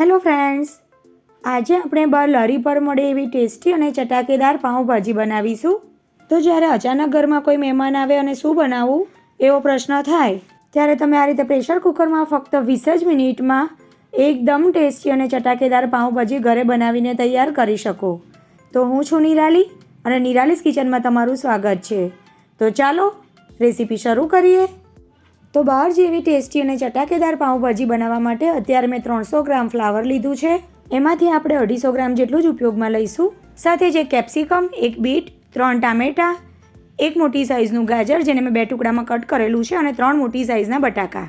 Hello friends, આજે આપણે બહાર લારી પર મળે એવી ટેસ્ટી અને ચટાકેદાર પાઉંભાજી બનાવીશું. તો જ્યારે અચાનક ઘરમાં કોઈ મહેમાન આવે અને શું બનાવવું, એવો પ્રશ્ન થાય, ત્યારે તમે આ રીતે પ્રેશર કુકરમાં ફક્ત વીસ જ મિનિટમાં એકદમ ટેસ્ટી અને ચટાકેદાર પાઉંભાજી ઘરે બનાવીને તૈયાર કરી શકો. તો હું છું નિરાલી અને નિરાલીસ કિચનમાં તમારું સ્વાગત છે. તો ચાલો રેસીપી શરૂ કરીએ. તો બહાર જેવી ટેસ્ટી અને ચટાકેદાર પાઉંભાજી બનાવવા માટે અત્યારે મેં ત્રણસો ગ્રામ ફ્લાવર લીધું છે. એમાંથી આપણે અઢીસો ગ્રામ જેટલું જ ઉપયોગમાં લઈશું. સાથે જે કેપ્સિકમ, એક બીટ, ત્રણ ટામેટાં, એક મોટી સાઇઝનું ગાજર, જેને મેં બે ટુકડામાં કટ કરેલું છે, અને ત્રણ મોટી સાઇઝના બટાકા.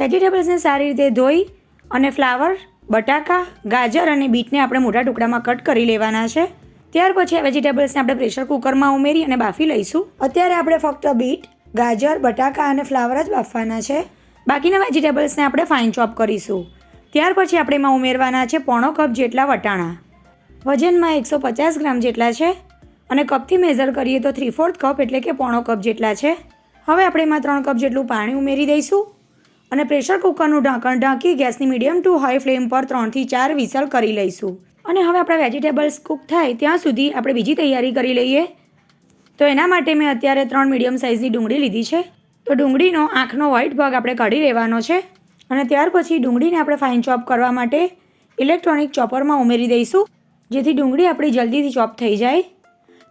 વેજીટેબલ્સને સારી રીતે ધોઈ અને ફ્લાવર, બટાકા, ગાજર અને બીટને આપણે મોટા ટુકડામાં કટ કરી લેવાના છે. ત્યાર પછી આ વેજીટેબલ્સને આપણે પ્રેશર કુકરમાં ઉમેરી અને બાફી લઈશું. અત્યારે આપણે ફક્ત બીટ ગાજર, બટાકા અને ફ્લાવર જ બાફવાના છે. બાકીના વેજીટેબલ્સને આપણે ફાઇન ચોપ કરીશું. ત્યાર પછી આપણે એમાં ઉમેરવાના છે પોણો કપ જેટલા વટાણા. વજનમાં એકસો પચાસ ગ્રામ જેટલા છે અને કપથી મેઝર કરીએ તો થ્રી ફોર્થ કપ એટલે કે પોણો કપ જેટલા છે. હવે આપણે એમાં ત્રણ કપ જેટલું પાણી ઉમેરી દઈશું અને પ્રેશર કુકરનું ઢાંકણ ઢાંકી ગેસની મીડિયમ ટુ હાઈ ફ્લેમ પર ત્રણથી ચાર વિસલ કરી લઈશું. અને હવે આપણા વેજીટેબલ્સ કૂક થાય ત્યાં સુધી આપણે બીજી તૈયારી કરી લઈએ. તો એના માટે મેં અત્યારે ત્રણ મીડિયમ સાઇઝની ડુંગળી લીધી છે. તો ડુંગળીનો આંખનો વ્હાઇટ ભાગ આપણે કાઢી લેવાનો છે અને ત્યાર પછી ડુંગળીને આપણે ફાઇન ચોપ કરવા માટે ઇલેક્ટ્રોનિક ચોપરમાં ઉમેરી દઈશું, જેથી ડુંગળી આપણી જલ્દીથી ચોપ થઈ જાય.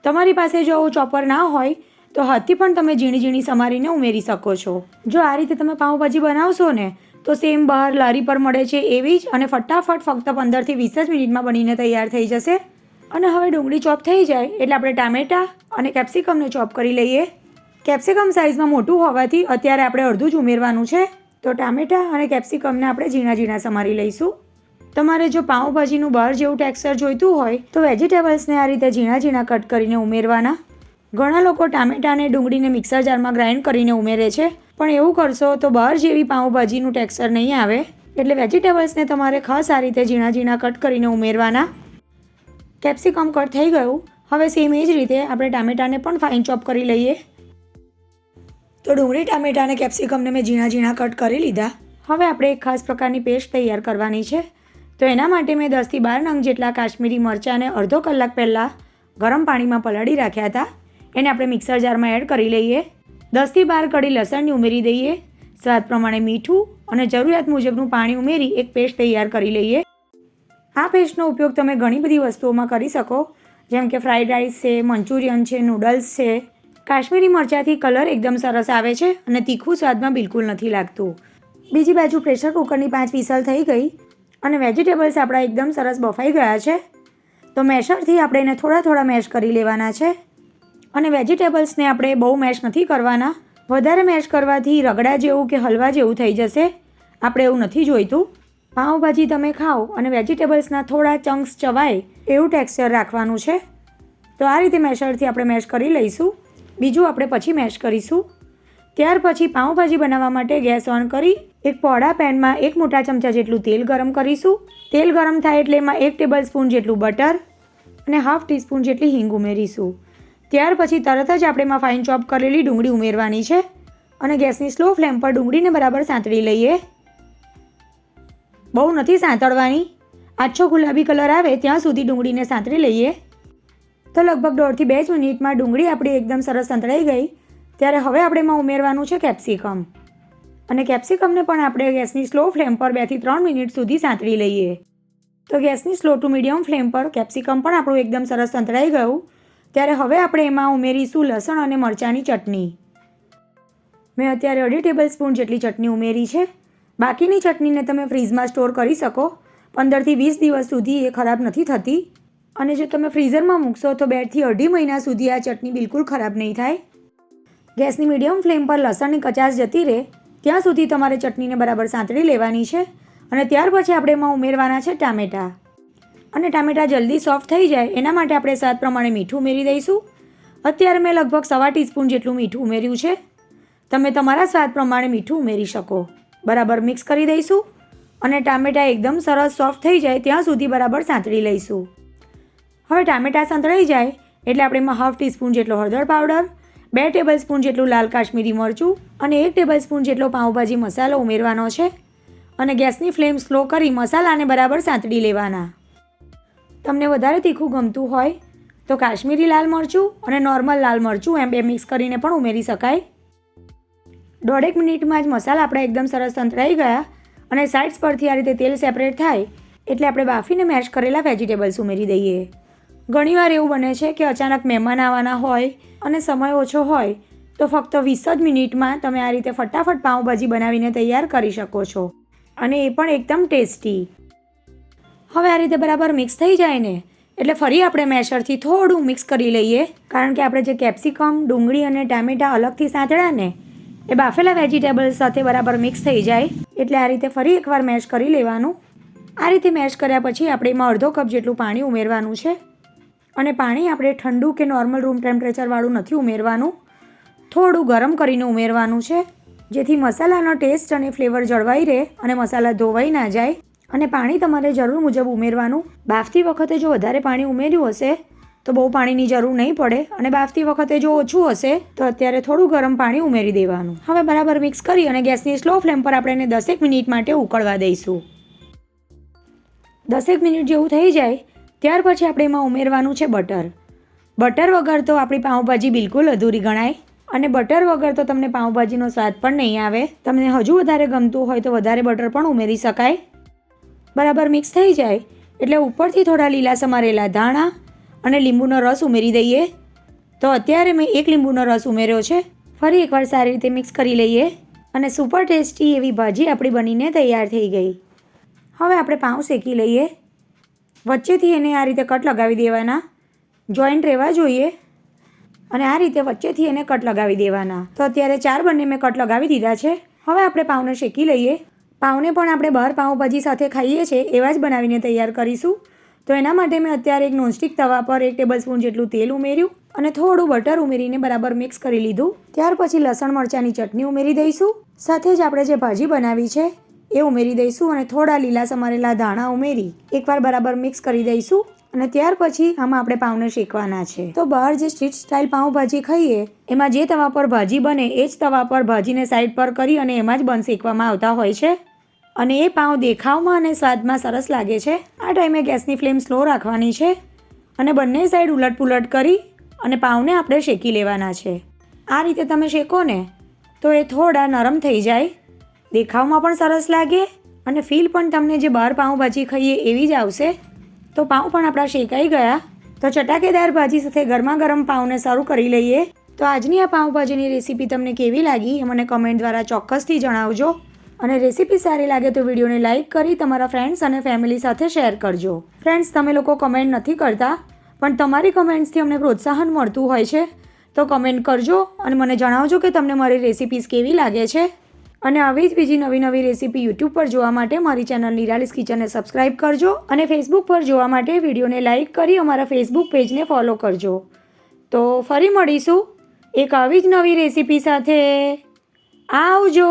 તમારી પાસે જો ચોપર ના હોય, તો હાથથી પણ તમે ઝીણી ઝીણી સમારીને ઉમેરી શકો છો. જો આ રીતે તમે પાઉંભાજી બનાવશો ને, તો સેમ બહાર લારી પર મળે છે એવી જ અને ફટાફટ ફક્ત પંદરથી વીસ જ મિનિટમાં બનીને તૈયાર થઈ જશે. અને હવે ડુંગળી ચોપ થઈ જાય એટલે આપણે ટામેટાં અને કેપ્સિકમને ચોપ કરી લઈએ. કેપ્સિકમ સાઇઝમાં મોટું હોવાથી અત્યારે આપણે અડધું જ ઉમેરવાનું છે. તો ટામેટાં અને કેપ્સિકમને આપણે ઝીણા ઝીણા સમારી લઈશું. તમારે જો પાઉંભાજીનું બહાર જેવું ટેક્સચર જોઈતું હોય, તો વેજીટેબલ્સને આ રીતે ઝીણા ઝીણા કટ કરીને ઉમેરવાના. ઘણા લોકો ટામેટાને ડુંગળીને મિક્સર જારમાં ગ્રાઇન્ડ કરીને ઉમેરે છે. પણ એવું કરશો તો બહાર જેવી પાઉંભાજીનું ટેક્સચર નહીં આવે. એટલે વેજીટેબલ્સને તમારે ખાસ આ રીતે ઝીણા ઝીણા કટ કરીને ઉમેરવાના. કેપ્સિકમ કટ થઈ ગયું. હવે સેમ એ જ રીતે આપણે ટામેટાને પણ ફાઇન ચોપ કરી લઈએ. તો ડુંગળી ટામેટાને કેપ્સિકમને મેં ઝીણા ઝીણા કટ કરી લીધા. હવે આપણે એક ખાસ પ્રકારની પેસ્ટ તૈયાર કરવાની છે. તો એના માટે મેં દસથી બાર નંગ જેટલા કાશ્મીરી મરચાંને અડધો કલાક પહેલાં ગરમ પાણીમાં પલાળી રાખ્યા હતા. એને આપણે મિક્સર જારમાં એડ કરી લઈએ. દસથી બાર કડી લસણની ઉમેરી દઈએ. સ્વાદ પ્રમાણે મીઠું અને જરૂરિયાત મુજબનું પાણી ઉમેરી એક પેસ્ટ તૈયાર કરી લઈએ. આ પેસ્ટનો ઉપયોગ તમે ઘણી બધી વસ્તુઓમાં કરી શકો. જેમ કે ફ્રાઈડ રાઈસ છે, મંચુરિયન છે, નૂડલ્સ છે. કાશ્મીરી મરચાંથી કલર એકદમ સરસ આવે છે અને તીખું સ્વાદમાં બિલકુલ નથી લાગતું. બીજી બાજુ પ્રેશર કુકરની પાંચ વિસલ થઈ ગઈ અને વેજીટેબલ્સ આપણા એકદમ સરસ બફાઈ ગયા છે. તો મેશરથી આપણે એને થોડા થોડા મેશ કરી લેવાના છે. અને વેજીટેબલ્સને આપણે બહુ મેશ નથી કરવાના. વધારે મેશ કરવાથી રગડા જેવું કે હલવા જેવું થઈ જશે. આપણે એવું નથી જોઈતું. પાઉંભાજી તમે ખાઓ અને વેજીટેબલ્સના થોડા ચંક્સ ચવાય એવું ટેક્સચર રાખવાનું છે. તો આ રીતે મેશરથી આપણે મેશ કરી લઈશું. બીજું આપણે પછી મેશ કરીશું. ત્યાર પછી પાઉંભાજી બનાવવા માટે ગેસ ઓન કરી એક પોળા પેનમાં એક મોટા ચમચા જેટલું તેલ ગરમ કરીશું. તેલ ગરમ થાય એટલે એમાં એક ટેબલ સ્પૂન જેટલું બટર અને હાફ ટીસ્પૂન જેટલી હિંગ ઉમેરીશું. ત્યાર પછી તરત જ આપણે એમાં ફાઇન ચોપ કરેલી ડુંગળી ઉમેરવાની છે અને ગેસની સ્લો ફ્લેમ પર ડુંગળીને બરાબર સાંતળી લઈએ. બહુ નથી સાંતળવાની? આછો ગુલાબી કલર આવે ત્યાં સુધી ડુંગળીને સાંતળી લઈએ. તો લગભગ દોઢથી બે જ મિનિટમાં ડુંગળી આપણી એકદમ સરસ સંતળાઈ ગઈ. ત્યારે હવે આપણે એમાં ઉમેરવાનું છે કેપ્સિકમ. અને કેપ્સિકમને પણ આપણે ગેસની સ્લો ફ્લેમ પર બેથી ત્રણ મિનિટ સુધી સાંતળી લઈએ. તો ગેસની સ્લો ટુ મીડિયમ ફ્લેમ પર કેપ્સિકમ પણ આપણું એકદમ સરસ સંતળાઈ ગયું. ત્યારે હવે આપણે એમાં ઉમેરીશું લસણ અને મરચાંની ચટણી. મેં અત્યારે અઢી ટેબલ સ્પૂન જેટલી ચટણી ઉમેરી છે. બાકીની ચટણીને તમે ફ્રીઝમાં સ્ટોર કરી શકો. પંદરથી વીસ દિવસ સુધી એ ખરાબ નથી થતી. અને જો તમે ફ્રીઝરમાં મૂકશો તો બેથી અઢી મહિના સુધી આ ચટણી બિલકુલ ખરાબ નહીં થાય. ગેસની મીડિયમ ફ્લેમ પર લસણની કચાશ જતી રહે. ત્યાં સુધી તમારે ચટણીને બરાબર સાંતળી લેવાની છે. અને ત્યાર પછી આપણે એમાં ઉમેરવાના છે ટામેટાં. અને ટામેટાં જલ્દી સોફ્ટ થઈ જાય. એના માટે આપણે સ્વાદ પ્રમાણે મીઠું ઉમેરી દઈશું. અત્યારે મેં લગભગ સવા ટીસ્પૂન જેટલું મીઠું ઉમેર્યું છે. તમે તમારા સ્વાદ પ્રમાણે મીઠું ઉમેરી શકો. બરાબર મિક્સ કરી દઈશું અને ટામેટાં એકદમ સરસ સોફ્ટ થઈ જાય ત્યાં સુધી બરાબર સાંતળી લઈશું. હવે ટામેટાં સાંતળાઈ જાય એટલે આપણે એમાં હાફ ટીસ્પૂન જેટલો હળદર પાવડર, બે ટેબલ સ્પૂન જેટલું લાલ કાશ્મીરી મરચું અને એક ટેબલ સ્પૂન જેટલો પાઉંભાજી મસાલો ઉમેરવાનો છે અને ગેસની ફ્લેમ સ્લો કરી મસાલાને બરાબર સાંતળી લેવાના. તમને વધારે તીખું ગમતું હોય તો કાશ્મીરી લાલ મરચું અને નોર્મલ લાલ મરચું એમ બે મિક્સ કરીને પણ ઉમેરી શકાય. દોઢેક મિનિટમાં જ મસાલા આપણા એકદમ સરસ સંતળાઈ ગયા અને સાઇડ્સ પરથી આ રીતે તેલ સેપરેટ થાય એટલે આપણે બાફીને મેશ કરેલા વેજીટેબલ્સ ઉમેરી દઈએ. ઘણીવાર એવું બને છે કે અચાનક મહેમાન આવવાના હોય અને સમય ઓછો હોય તો ફક્ત વીસ જ મિનિટમાં તમે આ રીતે ફટાફટ પાઉંભાજી બનાવીને તૈયાર કરી શકો છો અને એ પણ એકદમ ટેસ્ટી. હવે આ રીતે બરાબર મિક્સ થઈ જાય ને એટલે ફરી આપણે મેશરથી થોડું મિક્સ કરી લઈએ. કારણ કે આપણે જે કેપ્સિકમ ડુંગળી અને ટામેટાં અલગથી સાંતળ્યા ને એ બાફેલા વેજીટેબલ્સ સાથે બરાબર મિક્સ થઈ જાય એટલે આ રીતે ફરી એકવાર મેશ કરી લેવાનું. આ રીતે મેશ કર્યા પછી આપણે એમાં અડધો કપ જેટલું પાણી ઉમેરવાનું છે. અને પાણી આપણે ઠંડુ કે નોર્મલ રૂમ ટેમ્પરેચરવાળું નથી ઉમેરવાનું. થોડું ગરમ કરીને ઉમેરવાનું છે, જેથી મસાલાનો ટેસ્ટ અને ફ્લેવર જળવાઈ રહે અને મસાલા ધોવાઈ ના જાય. અને પાણી તમારે જરૂર મુજબ ઉમેરવાનું. બાફતી વખતે જો વધારે પાણી ઉમેર્યું હશે તો બહુ પાણીની જરૂર નહીં પડે અને બાફતી વખતે જો ઓછું હશે, તો અત્યારે થોડું ગરમ પાણી ઉમેરી દેવાનું. હવે બરાબર મિક્સ કરી અને ગેસની સ્લો ફ્લેમ પર આપણે એને દસેક મિનિટ માટે ઉકળવા દઈશું. દસેક મિનિટ જેવું થઈ જાય, ત્યાર પછી આપણે એમાં ઉમેરવાનું છે બટર. બટર વગર તો આપણી પાઉંભાજી બિલકુલ અધૂરી ગણાય અને બટર વગર તો તમને પાઉંભાજીનો સ્વાદ પણ નહીં આવે. તમને હજુ વધારે ગમતું હોય તો વધારે બટર પણ ઉમેરી શકાય. બરાબર મિક્સ થઈ જાય, એટલે ઉપરથી થોડા લીલા સમારેલા ધાણા અને લીંબુનો રસ ઉમેરી દઈએ. તો અત્યારે મેં એક લીંબુનો રસ ઉમેર્યો છે. ફરી એકવાર સારી રીતે મિક્સ કરી લઈએ અને સુપર ટેસ્ટી એવી ભાજી આપણી બનીને તૈયાર થઈ ગઈ. હવે આપણે પાઉં શેકી લઈએ. વચ્ચેથી એને આ રીતે કટ લગાવી દેવાના. જોઈન્ટ રહેવા જોઈએ. અને આ રીતે વચ્ચેથી એને કટ લગાવી દેવાના. તો અત્યારે ચાર બંને મેં કટ લગાવી દીધા છે. હવે આપણે પાઉંને શેકી લઈએ. પાઉંને પણ આપણે બહાર પાઉંભાજી સાથે ખાઈએ છીએ એવા જ બનાવીને તૈયાર કરીશું. તો એના માટે મેં અત્યારે એક નોનસ્ટિક તવા પર એક ટેબલ સ્પૂન જેટલું તેલ ઉમેર્યું અને થોડું બટર ઉમેરીને બરાબર મિક્સ કરી લીધું. ત્યાર પછી લસણ મરચાંની ચટણી ઉમેરી દઈશું. સાથે જ આપણે જે ભાજી બનાવી છે, એ ઉમેરી દઈશું અને થોડા લીલા સમારેલા ધાણા ઉમેરી એકવાર બરાબર મિક્સ કરી દઈશું અને ત્યાર પછી આમાં આપણે પાઉંને શેકવાના છે. તો બહાર જે સ્ટ્રીટ સ્ટાઇલ પાઉંભાજી ખાઈએ, એમાં જે તવા પર ભાજી બને, એ જ તવા પર ભાજીને સાઈડ પર કરી અને એમાં જ બન શેકવામાં આવતા હોય છે. અને એ પાઉં દેખાવમાં અને સ્વાદમાં સરસ લાગે છે. આ ટાઈમે ગેસની ફ્લેમ સ્લો રાખવાની છે અને બંને સાઈડ ઉલટપુલટ કરી અને પાઉંને આપણે શેકી લેવાના છે. આ રીતે તમે શેકો ને તો એ થોડા નરમ થઈ જાય. દેખાવમાં પણ સરસ લાગે અને ફીલ પણ તમને જે બહાર પાઉંભાજી ખાઈએ એવી જ આવશે. તો પાઉં પણ આપણા શેકાઈ ગયા. તો ચટાકેદાર ભાજી સાથે ગરમા ગરમ પાઉંને શરૂ કરી લઈએ. તો આજની આ પાઉંભાજીની રેસીપી તમને કેવી લાગી? એ મને કમેન્ટ દ્વારા ચોક્કસથી જણાવજો. અને રેસીપી સારી લાગે તો વિડીયોને લાઇક કરી તમારા ફ્રેન્ડ્સ અને ફેમિલી સાથે શેર કરજો. ફ્રેન્ડ્સ તમે લોકો કમેન્ટ નથી કરતા, પણ તમારી કમેન્ટ્સથી અમને પ્રોત્સાહન મળતું હોય છે. તો કમેન્ટ કરજો અને મને જણાવજો કે તમને મારી રેસીપીઝ કેવી લાગે છે. અને આવી જ બીજી નવી નવી રેસીપી યુટ્યુબ પર જોવા માટે મારી ચેનલ નિરાલીસ કિચનને સબસ્ક્રાઇબ કરજો અને ફેસબુક પર જોવા માટે વિડીયોને લાઇક કરી અમારા ફેસબુક પેજને ફોલો કરજો. તો ફરી મળીશું એક આવી જ નવી રેસીપી સાથે. આવજો!